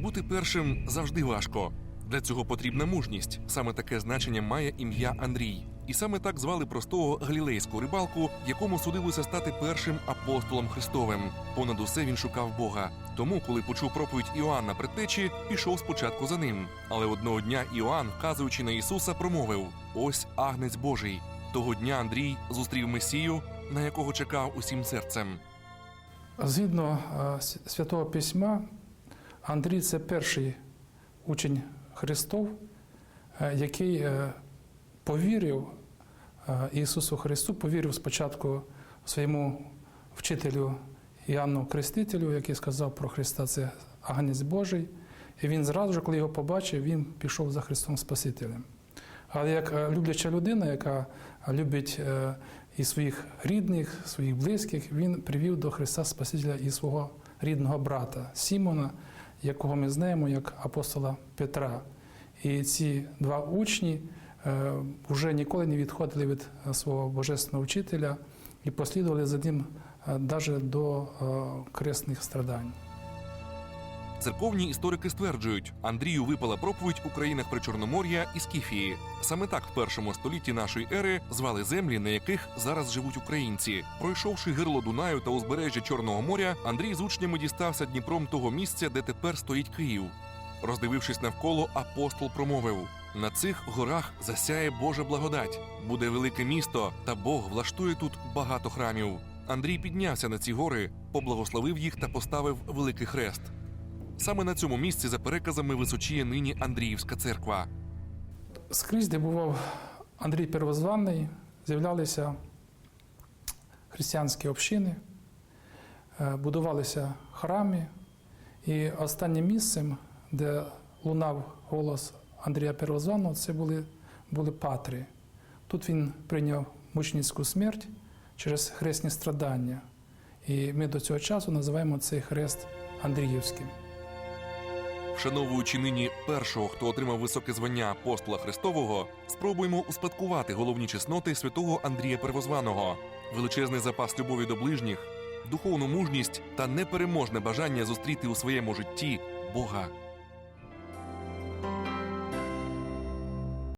Бути першим завжди важко. Для цього потрібна мужність. Саме таке значення має ім'я Андрій. І саме так звали простого галілейського рибалку, якому судилося стати першим апостолом Христовим. Понад усе він шукав Бога. Тому, коли почув проповідь Іоанна предтечі, пішов спочатку за ним. Але одного дня Іоанн, вказуючи на Ісуса, промовив: Ось агнець Божий. Того дня Андрій зустрів Месію, на якого чекав усім серцем. Згідно е, Святого Письма, Андрій це перший учень Христов, е, який е, повірив е, Ісусу Христу, повірив спочатку своєму вчителю Іоанну Крестителю, який сказав про Христа, це агнець Божий. І він зразу ж, коли його побачив, він пішов за Христом Спасителем. Але як любляча людина, яка любить і своїх рідних, своїх близьких, він привів до Христа Спасителя і свого рідного брата Сімона, якого ми знаємо як апостола Петра. І ці два учні е, вже ніколи не відходили від е, свого божественного вчителя і послідували за ним навіть до е, кресних страдань. Церковні історики стверджують, Андрію випала проповідь у країнах Причорномор'я і Скіфії. Саме так в першому столітті нашої ери звали землі, на яких зараз живуть українці. Пройшовши гирло Дунаю та узбережжя Чорного моря, Андрій з учнями дістався Дніпром того місця, де тепер стоїть Київ. Роздивившись навколо, апостол промовив: на цих горах засяє Божа благодать. Буде велике місто, та Бог влаштує тут багато храмів. Андрій піднявся на ці гори, поблагословив їх та поставив великий хрест. Саме на цьому місці, за переказами, височіє нині Андріївська церква. Скрізь, де бував Андрій Первозваний, з'являлися християнські общини, е, будувалися храми. І останнім місцем, де лунав голос Андрія Первозваного, це були, були патри. Тут він прийняв мучницьку смерть через хресні страдання. І ми до цього часу називаємо цей хрест Андріївським. Вшановуючи нині першого, хто отримав високе звання апостола Христового, спробуємо успадкувати головні чесноти святого Андрія Первозваного, величезний запас любові до ближніх, духовну мужність та непереможне бажання зустріти у своєму житті Бога.